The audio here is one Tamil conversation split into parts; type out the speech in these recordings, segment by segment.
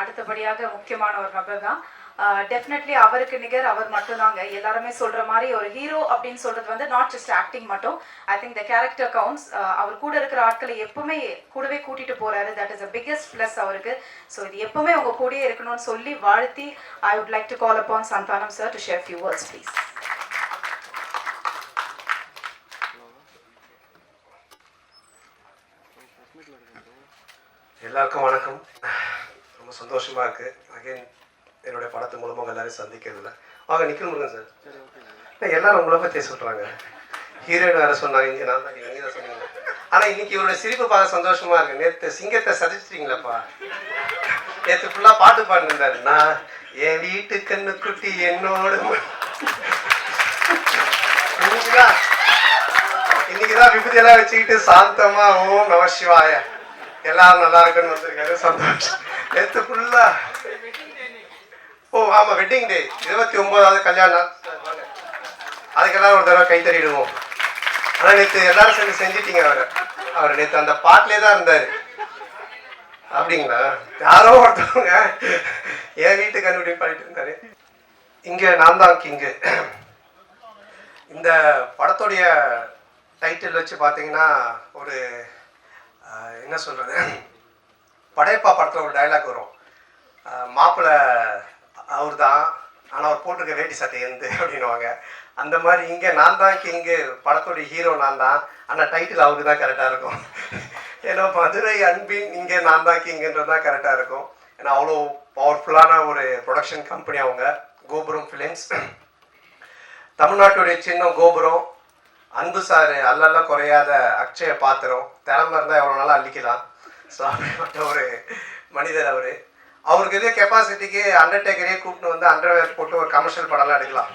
அடுத்தபடியாக முக்கியமான ஒரு நபர் தான் டெஃபினெட்லி அவருக்கு நிகர் அவர் மட்டும்தாங்க. எல்லாருமே சொல்ற மாதிரி ஒரு ஹீரோ அப்படின்னு சொல்றது வந்து நாட் ஜஸ்ட் ஆக்டிங் மட்டும். I think the character counts அவர் கூட இருக்கிற ஆட்களை எப்பவுமே கூடவே கூட்டிட்டு போறாரு. That is a biggest plus அவருக்கு. ஸோ இது எப்பவுமே உங்க கூடயே இருக்கணும்னு சொல்லி வாழ்த்தி I would like to call upon Santhanam sir to share few words please எல்லாருக்கும் வணக்கம். ரொம்ப சந்தோஷமா இருக்கு. அகைன் என்னுடைய படத்து மூலமாக உங்க எல்லாரையும் சந்திக்கிறதுல. வாங்க நிக்கில் முருகன் சார். இல்லை, எல்லாரும் உங்களை பற்றி சொல்றாங்க. ஹீரோயின் வேற சொன்னாங்க. இங்கே நான் தான் நீங்க தான் சொன்னீங்க. ஆனால் இன்னைக்கு இவருடைய சிரிப்பு பார்க்க சந்தோஷமா இருக்கு. நேற்று சிங்கத்தை சதிச்சிட்டீங்களப்பா. நேற்று ஃபுல்லாக பாட்டு பாடினிருந்தாரு. நான் என் வீட்டு கண்ணு குட்டி என்னோட இன்னைக்குதான் இன்னைக்குதான் விபூதி எல்லாம் வச்சுக்கிட்டு சாந்தமா ஓம் நம சிவாய. எல்லாரும் நல்லா இருக்குன்னு வந்திருக்காரு. சந்தோஷம் நேற்று ஃபுல்லா ஓ ஆமா வெட்டிங் டே இருபத்தி ஒன்பதாவது கல்யாணம் அதுக்கு வாங்க. அதுக்கெல்லாம் ஒரு தடவை கை தட்டிடுவோம் ஆனா நேற்று எல்லாரும் சேர்ந்து செஞ்சிட்டீங்க அவரை. அவர் நேற்று அந்த பாட்டிலே தான் இருந்தாரு. அப்படிங்களா? யாரோ ஒருத்தவங்க என் வீட்டு கண்டுபிடி பாடிட்டு இருந்தாரு. இங்க நான் தான் கிங்கு இந்த படத்துடைய டைட்டில் வச்சு பார்த்தீங்கன்னா ஒரு என்ன சொல்கிறது படையப்பா படத்தில் ஒரு டைலாக் வரும். மாப்பிள்ளை அவர் தான் ஆனால் அவர் போட்டிருக்க வேட்டி சட்டை எந்த அப்படின்னுவாங்க. அந்த மாதிரி இங்கே நான் தான் கிங்கு படத்துடைய ஹீரோ நான் தான். ஆனால் டைட்டில் அவருக்கு தான் கரெக்டாக இருக்கும். ஏன்னா மதுரை அன்பின் இங்கே நான் தான் கிங்குன்றது தான் கரெக்டாக இருக்கும். ஏன்னா அவ்வளோ பவர்ஃபுல்லான ஒரு ப்ரொடக்ஷன் கம்பெனி அவங்க. கோபுரம் ஃபிலிம்ஸ் தமிழ்நாட்டுடைய சின்னம் கோபுரம். அன்பு சாரு அல்லல்ல குறையாத அக்ஷய பாத்திரம். திறமை இருந்தால் எவ்வளோ நாளாக அள்ளிக்கலாம். ஸோ அப்படிப்பட்ட ஒரு மனிதர் அவர். அவருக்கு இதே கெப்பாசிட்டிக்கு அண்டர்டேக்கரே கூப்பிட்டு வந்து அண்டர்வேர் போட்டு ஒரு கமர்ஷியல் படம்லாம் எடுக்கலாம்.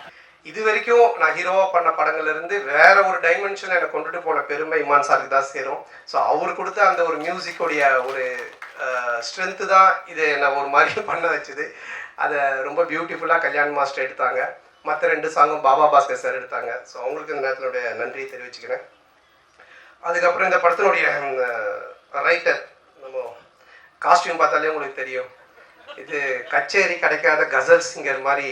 இது வரைக்கும் நான் ஹீரோவாக பண்ண படங்கள்லேருந்து வேற ஒரு டைமென்ஷன் எனக்கு கொண்டுட்டு போன பெருமை இமான் சாருக்கு தான் சேரும். ஸோ அவர் கொடுத்த அந்த ஒரு மியூசிக்குடைய ஒரு ஸ்ட்ரென்த்து தான் இதை என்னை ஒரு மாதிரி பண்ண வச்சுது. அதை ரொம்ப பியூட்டிஃபுல்லாக கல்யாண் மாஸ்டர் எடுத்தாங்க. மற்ற ரெண்டு சாங்கும் பாபா பாஸ்கர் சார் எடுத்தாங்க. ஸோ அவங்களுக்கு இந்த நேரத்தினுடைய நன்றியை தெரிவிச்சுக்கிறேன். அதுக்கப்புறம் இந்த படத்தினுடைய ரைட்டர் நம்ம காஸ்டியூம் பார்த்தாலே உங்களுக்கு தெரியும். இது கச்சேரி கிடைக்காத கசல் சிங்கர் மாதிரி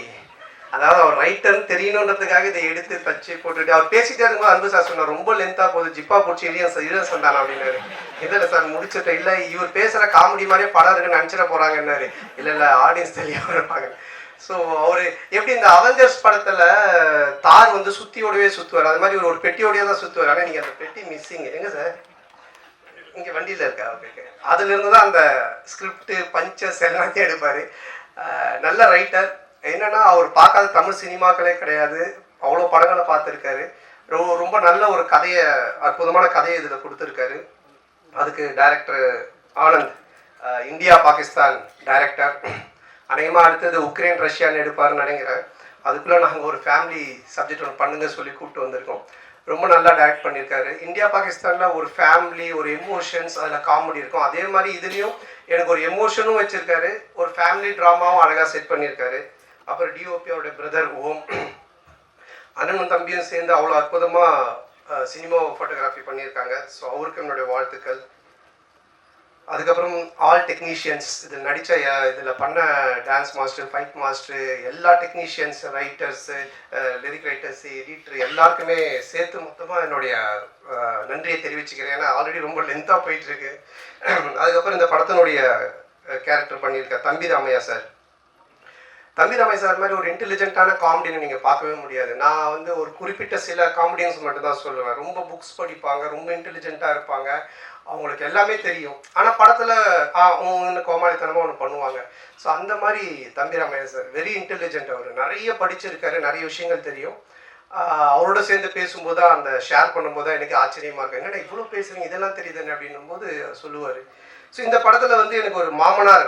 அதாவது அவர் ரைட்டர்னு தெரியணுன்றதுக்காக இதை எடுத்து தச்சு போட்டுட்டு அவர் பேசிட்டே இருக்கும்போது அன்பு சார் சொன்னார் ரொம்ப லென்த்தாக போகுது ஜிப்பா பிடிச்சி இளைய இளைய சந்தானம் அப்படின்னாரு. இதில் சார் முடிச்சுட்டு இல்லை இவர் பேசுகிற காமெடி மாதிரியே படம் இருக்குன்னு நினச்சிட போகிறாங்கன்னாரு இல்லை இல்லை ஆடியன்ஸ் தெரியாமல் இருப்பாங்க. ஸோ அவர் எப்படி இந்த அவெஞ்சர்ஸ் படத்தில் தார் வந்து சுத்தியோடவே சுற்றுவார் அது மாதிரி இவர் ஒரு பெட்டியோடையே தான் சுற்றுவார் ஆனால் நீங்கள் அந்த பெட்டி மிஸ்ஸிங் எங்கே சார்? இங்கே வண்டியில் இருக்கா அவருக்கு? அதுலேருந்து தான் அந்த ஸ்கிரிப்ட் பஞ்சஸ் எல்லாத்தையும் எடுப்பார். நல்ல ரைட்டர் என்னன்னா அவர் பார்க்காத தமிழ் சினிமாக்களே கிடையாது. அவ்வளோ படங்களை பார்த்துருக்காரு. ரொம்ப ரொம்ப நல்ல ஒரு கதையை அற்புதமான கதையை இதில் கொடுத்துருக்காரு. அதுக்கு director Anand India Pakistan director அநேகமாக அடுத்தது உக்ரைன் ரஷ்யான்னு எடுப்பாருன்னு நினைக்கிறேன். அதுக்குள்ளே நாங்கள் ஒரு ஃபேமிலி சப்ஜெக்ட் ஒன்று பண்ணுங்க சொல்லி கூப்பிட்டு வந்திருக்கோம். ரொம்ப நல்லா டைரக்ட் பண்ணியிருக்காரு. இந்தியா பாகிஸ்தானில் ஒரு ஃபேமிலி ஒரு எமோஷன்ஸ் அதில் காமெடி இருக்கும். அதே மாதிரி இதுலேயும் எனக்கு ஒரு எமோஷனும் வச்சுருக்காரு. ஒரு ஃபேமிலி ட்ராமாவும் அழகாக செட் பண்ணியிருக்காரு. அப்புறம் டிஓபி அவருடைய பிரதர் ஓம். அண்ணனும் தம்பியும் சேர்ந்து அவ்வளோ அற்புதமாக சினிமா ஃபோட்டோகிராஃபி பண்ணியிருக்காங்க. ஸோ அவருக்கு என்னுடைய வாழ்த்துக்கள். அதுக்கப்புறம் ஆல் டெக்னீஷியன்ஸ் இதில் நடித்த இதில் பண்ண டான்ஸ் மாஸ்டர் ஃபைட் மாஸ்டர் எல்லா technicians writers lyric writers editor எல்லாருக்குமே சேர்த்து மொத்தமாக என்னுடைய நன்றியை தெரிவிச்சுக்கிறேன். ஏன்னா ஆல்ரெடி ரொம்ப லென்த்தாக போயிட்டுருக்கு அதுக்கப்புறம் இந்த படத்தினுடைய கேரக்டர் பண்ணியிருக்க தம்பி ராமையா சார் தம்பி ரமேஷ் சார் மாதிரி ஒரு இன்டெலிஜென்ட்டான காமெடினு நீங்கள் பார்க்கவே முடியாது. நான் வந்து ஒரு குறிப்பிட்ட சில காமெடியன்ஸ் மட்டும்தான் சொல்லுவேன். ரொம்ப புக்ஸ் படிப்பாங்க ரொம்ப இன்டெலிஜென்ட்டாக இருப்பாங்க. அவங்களுக்கு எல்லாமே தெரியும். ஆனால் படத்தில் அவங்க கோமாளித்தனமாக ஒன்று பண்ணுவாங்க. ஸோ அந்த மாதிரி தம்பி ரமேஷ் சார் வெரி இன்டெலிஜென்ட் அவர். நிறைய படிச்சிருக்காரு நிறைய விஷயங்கள் தெரியும். அவரோட சேர்ந்து பேசும்போது தான் அந்த ஷேர் பண்ணும்போது தான் எனக்கு ஆச்சரியமாக இருக்கு என்னடா இவ்வளோ பேசுறீங்க? இதெல்லாம் தெரியுதுன்னு அப்படின்னும் போது சொல்லுவார். ஸோ இந்த படத்தில் வந்து எனக்கு ஒரு மாமனார்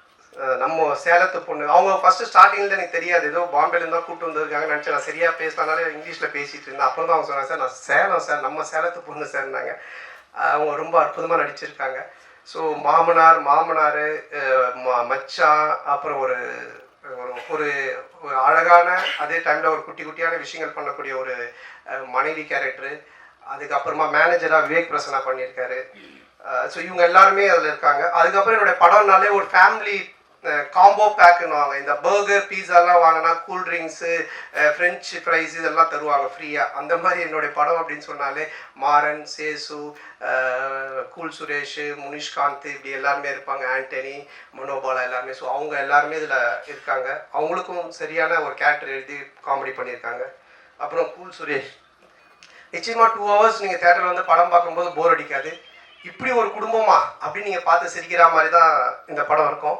நம்ம சேலத்து பொண்ணு. அவங்க ஃபர்ஸ்ட் ஸ்டார்டிங்ல எனக்கு தெரியாது. ஏதோ பாம்பேல இருந்தா கூட்டு வந்திருக்காங்க நினச்சேன் நான் சரியா பேசினாலே இங்கிலீஷ்ல பேசிட்டு இருந்தேன். அப்புறம் தான் அவங்க சொன்னாங்க சார் நான் சேலம் சார். நம்ம சேலத்து பொண்ணு சேர்ந்தாங்க அவங்க ரொம்ப அற்புதமா நடிச்சிருக்காங்க. ஸோ மாமனார் மாமனார் மச்சான் அப்புறம் ஒரு ஒரு ஒரு ஒரு அழகான அதே டைம்ல ஒரு குட்டி குட்டியான விஷயங்கள் பண்ணக்கூடிய ஒரு மனைவி கேரக்டர் அதுக்கப்புறமா மேனேஜரா விவேக் பிரசனா பண்ணியிருக்காரு. ஸோ இவங்க எல்லாருமே அதில் இருக்காங்க. அதுக்கப்புறம் என்னுடைய படம்னாலே ஒரு ஃபேமிலி காம்போ பேக்குன்னுவாங்க இந்த பர்கர் பீஸாலாம் வாங்கினா கூல் ட்ரிங்க்ஸு ஃப்ரெஞ்ச் ஃப்ரைஸ் இதெல்லாம் தருவாங்க ஃப்ரீயாக அந்த மாதிரி என்னுடைய படம் அப்படின்னு சொன்னாலே மாறன் சேசு கூல் சுரேஷ் முனிஷ்காந்த் இப்படி எல்லாருமே இருப்பாங்க. ஆண்டனி மனோபாலா எல்லாருமே. ஸோ அவங்க எல்லாருமே இதில் இருக்காங்க. அவங்களுக்கும் சரியான ஒரு கேரக்டர் எழுதி காமெடி பண்ணியிருக்காங்க. அப்புறம் கூல் சுரேஷ். நிச்சயமாக டூ ஹவர்ஸ் நீங்கள் தேட்டரில் வந்து படம் பார்க்கும்போது போர் அடிக்காது. இப்படி ஒரு குடும்பமா? அப்படின்னு நீங்கள் பார்த்து சிரிக்கிற மாதிரி தான் இந்த படம் இருக்கும்.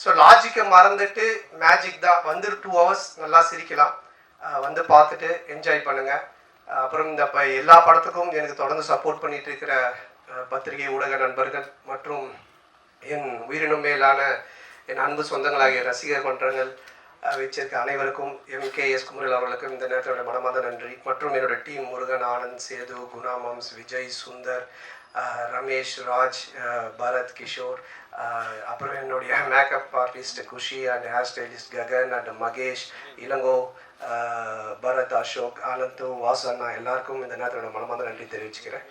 ஸோ லாஜிக்கை மறந்துட்டு மேஜிக் தான். வந்து டூ ஹவர்ஸ் நல்லா சிரிக்கலாம். வந்து பார்த்துட்டு என்ஜாய் பண்ணுங்கள் அப்புறம் இந்த இப்போ எல்லா படத்துக்கும் எனக்கு தொடர்ந்து சப்போர்ட் பண்ணிட்டு இருக்கிற பத்திரிகை ஊடக நண்பர்கள் மற்றும் என் உயிரினும் மேலான என் அன்பு சொந்தங்களாகிய ரசிகர் மன்றங்கள் வச்சிருக்க அனைவருக்கும் எம். கே. எஸ். குமரில் அவர்களுக்கும் இந்த நேரத்தோட மனமார்ந்த நன்றி. மற்றும் என்னோட டீம் முருகன் ஆனந்த் சேது குணாமம்ஸ் விஜய் சுந்தர் ரமேஷ் ராஜ் பரத் கிஷோர் அப்புறம் என்னுடைய makeup artist Khushi and hair stylist Gagan and Mahesh Ilango Bharath Ashok Anand வாசண்ணா எல்லாருக்கும் இந்த நேரத்தோட மனமார்ந்த நன்றி தெரிவிச்சுக்கிறேன்.